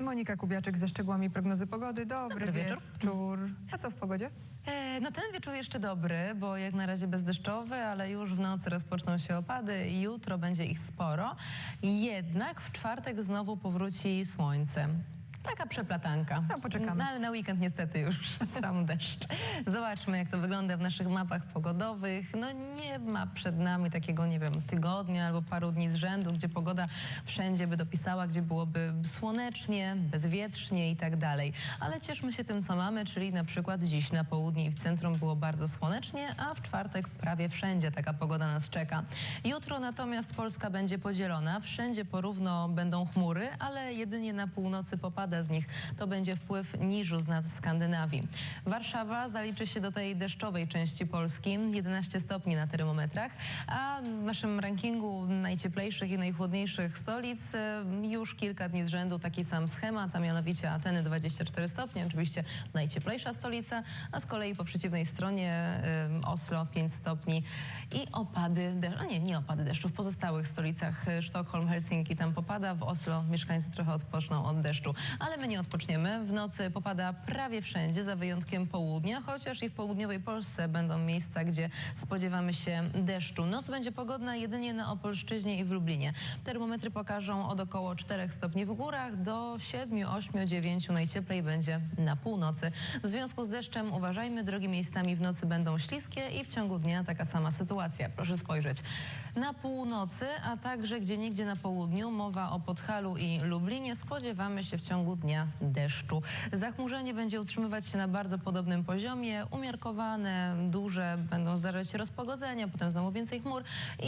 Monika Kubiaczek ze szczegółami prognozy pogody. Dobry, Dobry wieczór. wieczór. A co w pogodzie? E, no ten wieczór jeszcze dobry, bo jak na razie bezdeszczowy, ale już w nocy rozpoczną się opady i jutro będzie ich sporo. Jednak w czwartek znowu powróci słońce. Taka przeplatanka. No, poczekamy. No, ale na weekend niestety już sam deszcz. Zobaczmy, jak to wygląda w naszych mapach pogodowych. No nie ma przed nami takiego, nie wiem, tygodnia albo paru dni z rzędu, gdzie pogoda wszędzie by dopisała, gdzie byłoby słonecznie, bezwietrznie i tak dalej. Ale cieszmy się tym, co mamy, czyli na przykład dziś na południe i w centrum było bardzo słonecznie, a w czwartek prawie wszędzie taka pogoda nas czeka. Jutro natomiast Polska będzie podzielona. Wszędzie porówno będą chmury, ale jedynie na północy popada z nich. To będzie wpływ niżu z nad Skandynawii. Warszawa zaliczy się do tej deszczowej części Polski, 11 stopni na termometrach, a w naszym rankingu najcieplejszych i najchłodniejszych stolic e, już kilka dni z rzędu taki sam schemat, a mianowicie Ateny 24 stopnie, oczywiście najcieplejsza stolica, a z kolei po przeciwnej stronie e, Oslo 5 stopni i opady a nie, nie opady deszczu, w pozostałych stolicach e, Sztokholm, Helsinki tam popada, w Oslo mieszkańcy trochę odpoczną od deszczu, ale my nie odpoczniemy. W nocy popada prawie wszędzie, za wyjątkiem południa, chociaż i w południowej Polsce będą miejsca, gdzie spodziewamy się deszczu. Noc będzie pogodna jedynie na Opolszczyźnie i w Lublinie. Termometry pokażą od około 4 stopni w górach do 7, 8, 9 najcieplej będzie na północy. W związku z deszczem uważajmy, drogi miejscami w nocy będą śliskie i w ciągu dnia taka sama sytuacja. Proszę spojrzeć. Na północy, a także gdzie niegdzie na południu, mowa o Podhalu i Lublinie, spodziewamy się w ciągu dnia deszczu. Zachmurzenie będzie utrzymywać się na bardzo podobnym poziomie. Umiarkowane, duże będą zdarzać się rozpogodzenia, potem znowu więcej chmur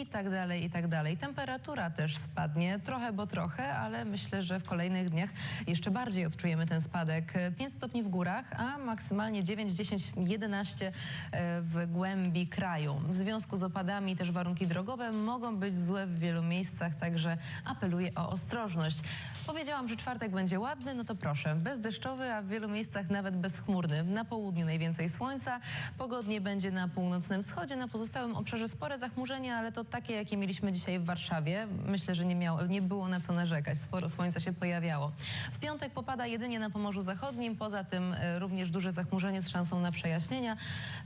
i tak dalej, i tak dalej. Temperatura też spadnie, trochę bo trochę, ale myślę, że w kolejnych dniach jeszcze bardziej odczujemy ten spadek. 5 stopni w górach, a maksymalnie 9, 10, 11 e, w głębi kraju. W związku z opadami też warunki drogowe mogą być złe w wielu miejscach, także apeluję o ostrożność. Powiedziałam, że czwartek będzie ładny, no to proszę, bezdeszczowy, a w wielu miejscach nawet bezchmurny. Na południu najwięcej słońca, pogodnie będzie na północnym wschodzie, na pozostałym obszarze spore zachmurzenie, ale to takie, jakie mieliśmy dzisiaj w Warszawie. Myślę, że nie, miało, nie było na co narzekać, sporo słońca się pojawiało. W piątek popada jedynie na Pomorzu Zachodnim, poza tym e, również duże zachmurzenie z szansą na przejaśnienia.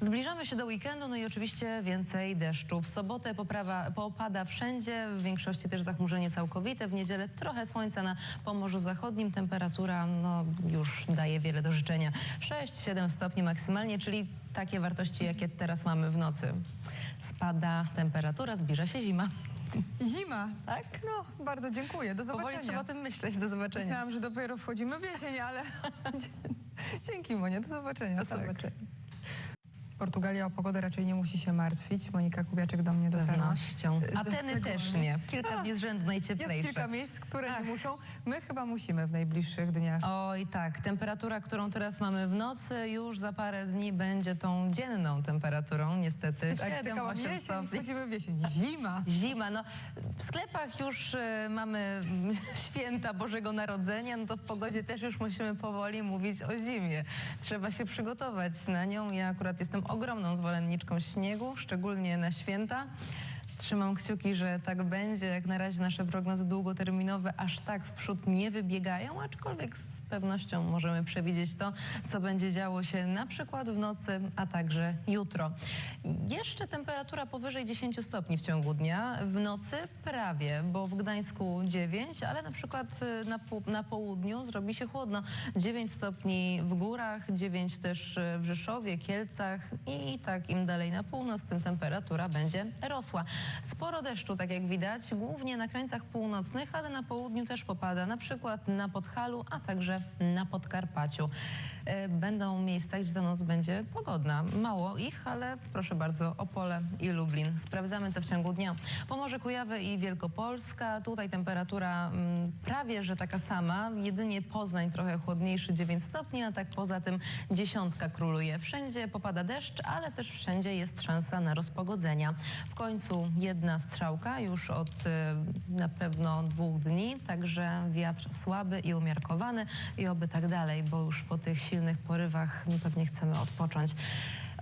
Zbliżamy się do weekendu, no i oczywiście więcej deszczu. W sobotę poprawa, popada wszędzie, w większości też zachmurzenie całkowite. W niedzielę trochę słońca na Pomorzu Zachodnim. Temperatura no, już daje wiele do życzenia. 6-7 stopni maksymalnie, czyli takie wartości, jakie teraz mamy w nocy. Spada temperatura, zbliża się zima. Zima. Tak? No, bardzo dziękuję. Do Powoli zobaczenia. trzeba o tym myśleć. Do zobaczenia. Myślałam, że dopiero wchodzimy w jesień, ale dzięki Monie, do zobaczenia. Do tak. zobaczenia. Portugalia o pogodę raczej nie musi się martwić. Monika Kubiaczek do mnie Z dotarła. pewnością. Z Ateny tego- też nie. Kilka dni z rzędu Jest najcieplejsze. kilka miejsc, które Ach. nie muszą. My chyba musimy w najbliższych dniach. Oj tak, temperatura, którą teraz mamy w nocy, już za parę dni będzie tą dzienną temperaturą, niestety. tak, 7, czekałam 8 jesień wchodzimy w jesień. Zima. Zima, no w sklepach już e, mamy święta Bożego Narodzenia, no to w pogodzie też już musimy powoli mówić o zimie. Trzeba się przygotować na nią. Ja akurat jestem ogromną zwolenniczką śniegu, szczególnie na święta. Trzymam kciuki, że tak będzie. Jak na razie nasze prognozy długoterminowe aż tak w przód nie wybiegają, aczkolwiek z pewnością możemy przewidzieć to, co będzie działo się na przykład w nocy, a także jutro. Jeszcze temperatura powyżej 10 stopni w ciągu dnia, w nocy prawie, bo w Gdańsku 9, ale na przykład y, na, na południu zrobi się chłodno. 9 stopni w górach, 9 też y, w Rzeszowie, Kielcach i tak im dalej na północ, tym temperatura będzie rosła. Sporo deszczu, tak jak widać, głównie na krańcach północnych, ale na południu też popada, na przykład na Podhalu, a także na Podkarpaciu. E, Będą miejsca, gdzie ta noc będzie pogodna. Mało ich, ale proszę bardzo, Opole i Lublin. Sprawdzamy, co w ciągu dnia. Pomorze Kujawy i Wielkopolska. Tutaj temperatura mm, prawie, że taka sama. Jedynie Poznań trochę chłodniejszy, 9 stopni, a tak poza tym dziesiątka króluje. Wszędzie popada deszcz, ale też wszędzie jest szansa na rozpogodzenia. W końcu jedna strzałka już od e, na pewno dwóch dni, także wiatr słaby i umiarkowany i oby tak dalej, bo już po tych silnych porywach pewnie chcemy odpocząć.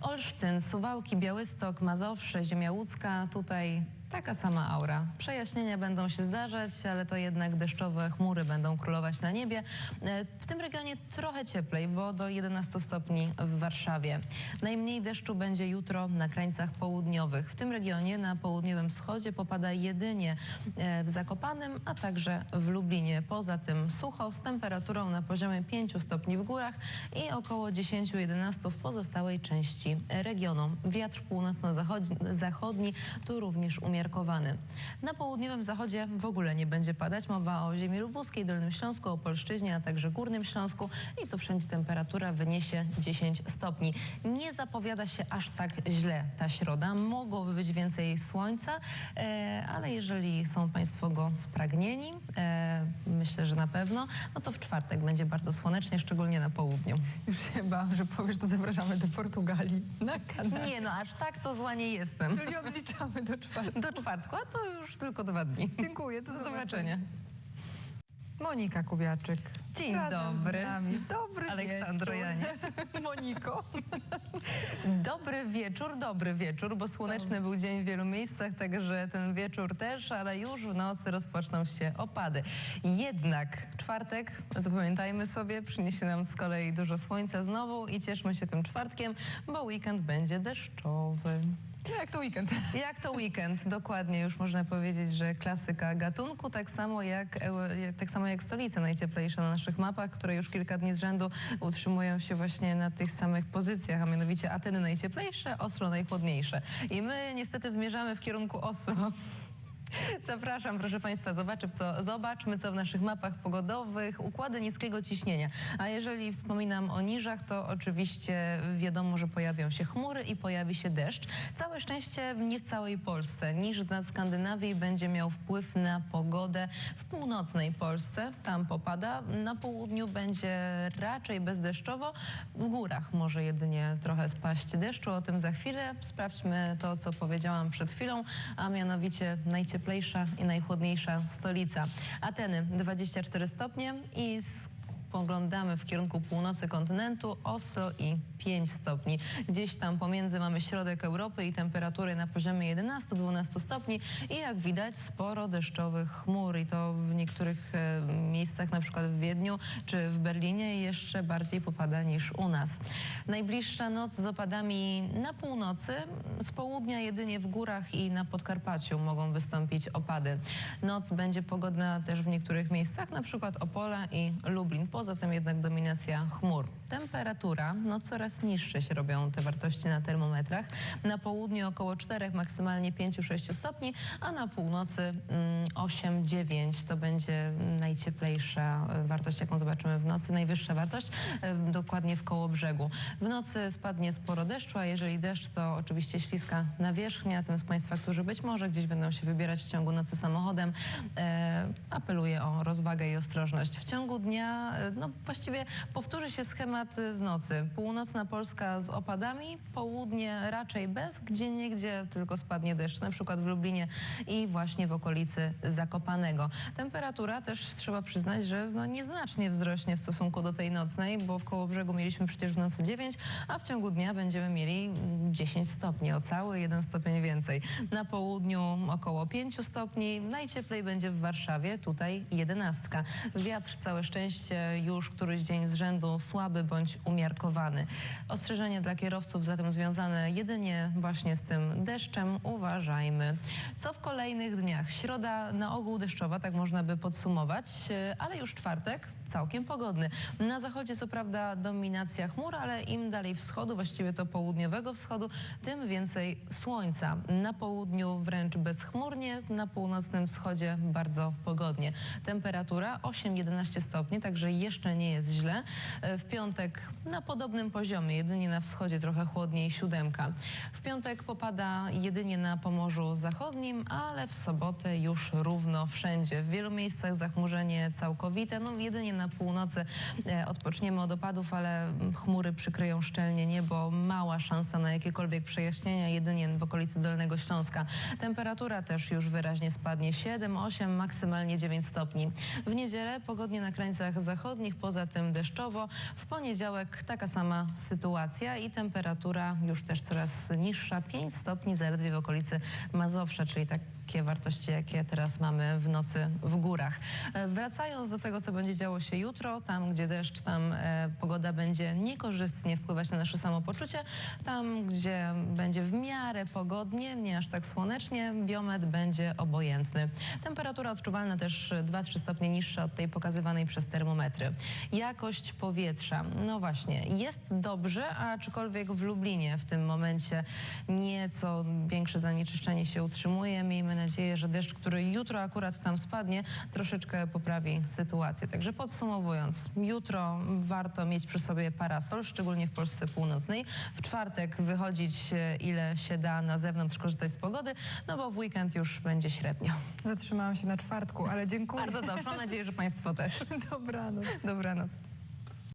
Olsztyn, Suwałki, Białystok, Mazowsze, Ziemia Łódzka, tutaj Taka sama aura. Przejaśnienia będą się zdarzać, ale to jednak deszczowe chmury będą królować na niebie. E, W tym regionie trochę cieplej, bo do 11 stopni w Warszawie. Najmniej deszczu będzie jutro na krańcach południowych. W tym regionie na południowym wschodzie popada jedynie e, w Zakopanem, a także w Lublinie. Poza tym sucho z temperaturą na poziomie 5 stopni w górach i około 10-11 w pozostałej części regionu. Wiatr północno-zachodni tu również umiarkowany. Na południowym zachodzie w ogóle nie będzie padać. Mowa o ziemi lubuskiej, Dolnym Śląsku, Opolszczyźnie, a także Górnym Śląsku i tu wszędzie temperatura wyniesie 10 stopni. Nie zapowiada się aż tak źle ta środa. Mogłoby być więcej słońca, e, ale jeżeli są Państwo go spragnieni, e, myślę, że na pewno, no to w czwartek będzie bardzo słonecznie, szczególnie na południu. Już się bałam, że powiesz, to zapraszamy do Portugalii na kanał. Nie no, aż tak to zła nie jestem. Czyli odliczamy do czwartku. Do czwartku, a to już tylko dwa dni. Dziękuję, do Do zobaczenia. zobaczenia. Monika Kubiaczyk. Dzień Razem dobry. Z nami. Dobry Aleksandro. Janiec. Moniko. Dobry wieczór, dobry wieczór, bo słoneczny był dzień w wielu miejscach, także ten wieczór też, ale już w nocy rozpoczną się opady. Jednak czwartek, zapamiętajmy sobie, przyniesie nam z kolei dużo słońca znowu i cieszmy się tym czwartkiem, bo weekend będzie deszczowy. Jak to weekend? Jak to weekend? Dokładnie, już można powiedzieć, że klasyka gatunku, tak samo jak, e, tak samo jak stolice najcieplejsze na naszych mapach, które już kilka dni z rzędu utrzymują się właśnie na tych samych pozycjach, a mianowicie Ateny najcieplejsze, Oslo najchłodniejsze. I my niestety zmierzamy w kierunku Oslo. Zapraszam, proszę Państwa, zobaczmy co, zobaczmy, co w naszych mapach pogodowych, układy niskiego ciśnienia. A jeżeli wspominam o niżach, to oczywiście wiadomo, że pojawią się chmury i pojawi się deszcz. Całe szczęście nie w całej Polsce. Niż na Skandynawii będzie miał wpływ na pogodę w północnej Polsce. Tam popada. Na południu będzie raczej bezdeszczowo. W górach może jedynie trochę spaść deszczu. O tym za chwilę. Sprawdźmy to, co powiedziałam przed chwilą, a mianowicie najcieplejsza i najchłodniejsza stolica. Ateny 24 stopnie i spoglądamy w kierunku północy kontynentu, Oslo i 5 stopni. Gdzieś tam pomiędzy mamy środek Europy i temperatury na poziomie 11-12 stopni i jak widać sporo deszczowych chmur i to w niektórych e, miejscach, na przykład w Wiedniu czy w Berlinie jeszcze bardziej popada niż u nas. Najbliższa noc z opadami na północy, z południa jedynie w górach i na Podkarpaciu mogą wystąpić opady. Noc będzie pogodna też w niektórych miejscach, na przykład Opola i Lublin. Poza tym jednak dominacja chmur. Temperatura, no coraz niższe się robią te wartości na termometrach. Na południu około 4, maksymalnie 5-6 stopni, a na północy mm, 8-9 to będzie najcieplejsza e, wartość, jaką zobaczymy w nocy, najwyższa wartość, e, dokładnie w koło brzegu. W nocy spadnie sporo deszczu, a jeżeli deszcz, to oczywiście śliska nawierzchnia. Tym z Państwa, którzy być może gdzieś będą się wybierać w ciągu nocy samochodem, e, apeluję o rozwagę i ostrożność. W ciągu dnia, no właściwie powtórzy się schemat e, z nocy. Północna Polska z opadami, południe raczej bez, gdzie niegdzie tylko spadnie deszcz, na przykład w Lublinie i właśnie w okolicy Zakopanego. Temperatura też trzeba przyznać, że no nieznacznie wzrośnie w stosunku do tej nocnej, bo w koło brzegu mieliśmy przecież w nocy 9, a w ciągu dnia będziemy mieli mm, 10 stopni, o cały jeden stopień więcej. Na południu około 5 stopni, najcieplej będzie w Warszawie, tutaj 11. Wiatr, całe szczęście, już któryś dzień z rzędu słaby bądź umiarkowany. Ostrzeżenie dla kierowców zatem związane jedynie właśnie z tym deszczem. Uważajmy. Co w kolejnych dniach? Środa na ogół deszczowa, tak można by podsumować, e, ale już czwartek całkiem pogodny. Na zachodzie co prawda dominacja chmur, ale im dalej wschodu, właściwie to południowego wschodu, tym więcej słońca. Na południu wręcz bezchmurnie, na północnym wschodzie bardzo pogodnie. Temperatura 8-11 stopni, także jeszcze nie jest źle. E, W piątek na podobnym poziomie, jedynie na wschodzie trochę chłodniej, siódemka. W piątek popada jedynie na Pomorzu Zachodnim, ale w sobotę już równo wszędzie. W wielu miejscach zachmurzenie całkowite, no jedynie na północy e, odpoczniemy od opadów, ale chmury przykryją szczelnie niebo. Mała szansa na jakiekolwiek przejaśnienia, jedynie w okolicy Dolnego Śląska. Temperatura też już wyraźnie spadnie 7, 8, maksymalnie 9 stopni. W niedzielę pogodnie na krańcach zachodnich, poza tym deszczowo. W poniedziałek taka sama sytuacja i temperatura już też coraz niższa, 5 stopni zaledwie w okolicy Mazowsza, czyli tak takie wartości, jakie teraz mamy w nocy w górach. E, Wracając do tego, co będzie działo się jutro, tam gdzie deszcz, tam e, pogoda będzie niekorzystnie wpływać na nasze samopoczucie, tam gdzie będzie w miarę pogodnie, nie aż tak słonecznie, biometr będzie obojętny. Temperatura odczuwalna też 2-3 stopnie niższa od tej pokazywanej przez termometry. Jakość powietrza, no właśnie, jest dobrze, aczkolwiek w Lublinie w tym momencie nieco większe zanieczyszczenie się utrzymuje. Miejmy nadzieję, że deszcz, który jutro akurat tam spadnie, troszeczkę poprawi sytuację. Także podsumowując, jutro warto mieć przy sobie parasol, szczególnie w Polsce Północnej. W czwartek wychodzić e, ile się da na zewnątrz, korzystać z pogody, no bo w weekend już będzie średnio. Zatrzymałam się na czwartku, ale dziękuję. Bardzo dobrze, mam nadzieję, że Państwo też. Dobranoc. Dobranoc.